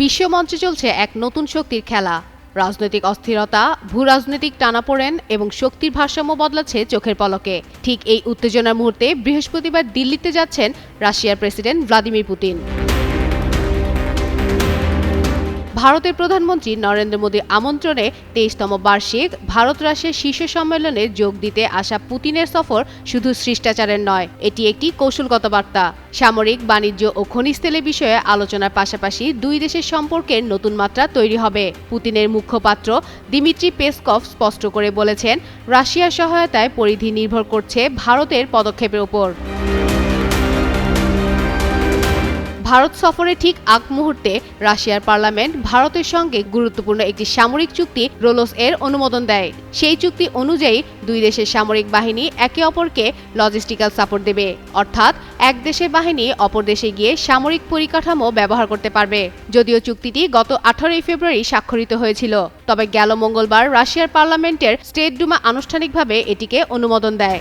বিশ্বমঞ্চে চলছে এক নতুন শক্তির খেলা। রাজনৈতিক অস্থিরতা ভূ রাজনৈতিক টানাপোড়েন এবং শক্তির ভারসাম্য বদলাচ্ছে চোখের পলকে। ঠিক এই উত্তেজনার মুহূর্তে বৃহস্পতিবার দিল্লিতে যাচ্ছেন রাশিয়ার প্রেসিডেন্ট ভ্লাদিমির পুতিন। ভারতের প্রধানমন্ত্রী নরেন্দ্র মোদীর আমন্ত্রণে তেইশতম বার্ষিক ভারত রাশিয়ার শীর্ষ সম্মেলনে যোগ দিতে আসা পুতিনের সফর শুধু শিষ্টাচারের নয়, এটি একটি কৌশলগত বার্তা। সামরিক, বাণিজ্য ও খনিজ তেলের বিষয়ে আলোচনার পাশাপাশি দুই দেশের সম্পর্কের নতুন মাত্রা তৈরি হবে। পুতিনের মুখপাত্র দিমিত্রি পেসকভ স্পষ্ট করে বলেছেন, রাশিয়ার সহায়তায় পরিধি নির্ভর করছে ভারতের পদক্ষেপের উপর। ভারত সফরে ঠিক আগ মুহূর্তে রাশিয়ার পার্লামেন্ট ভারতের সঙ্গে গুরুত্বপূর্ণ একটি সামরিক চুক্তি রোলোস এর অনুমোদন দেয়। সেই চুক্তি অনুযায়ী দুই দেশের সামরিক বাহিনী একে অপরকে লজিস্টিক্যাল সাপোর্ট দেবে। অর্থাৎ এক দেশের বাহিনী অপর দেশে গিয়ে সামরিক পরিকাঠামো ব্যবহার করতে পারবে। যদিও চুক্তিটি গত আঠারোই ফেব্রুয়ারি স্বাক্ষরিত হয়েছিল। তবে গেল মঙ্গলবার রাশিয়ার পার্লামেন্টের স্টেট ডুমা আনুষ্ঠানিকভাবে এটিকে অনুমোদন দেয়।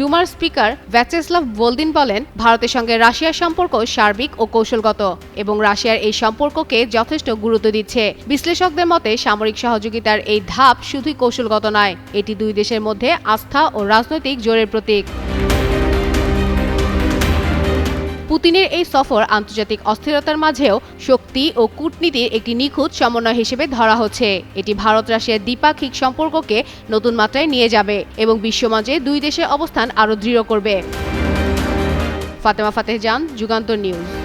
ডুমার স্পিকার ভ্যাচেসলাভ বোলদিন বলেন, ভারতের সঙ্গে রাশিয়ার সম্পর্ক সার্বিক ও কৌশলগত এবং রাশিয়ার এই সম্পর্ককে যথেষ্ট গুরুত্ব দিচ্ছে। বিশ্লেষকদের মতে, সামরিক সহযোগিতার এই ধাপ শুধুই কৌশলগত নয়, এটি দুই দেশের মধ্যে আস্থা ও রাজনৈতিক জোরের প্রতীক। পুতিনের এই সফর আন্তর্জাতিক অস্থিরতার মাঝেও শক্তি ও কূটনীতির একটি নিখুঁত সমন্বয় হিসেবে ধরা হচ্ছে। এটি ভারত রাশিয়ার দ্বিপাক্ষিক সম্পর্ককে নতুন মাত্রায় নিয়ে যাবে এবং বিশ্বমঞ্চে দুই দেশের অবস্থান আরও দৃঢ় করবে। ফাতেমা ফাতেহ জান, যুগান্তর নিউজ।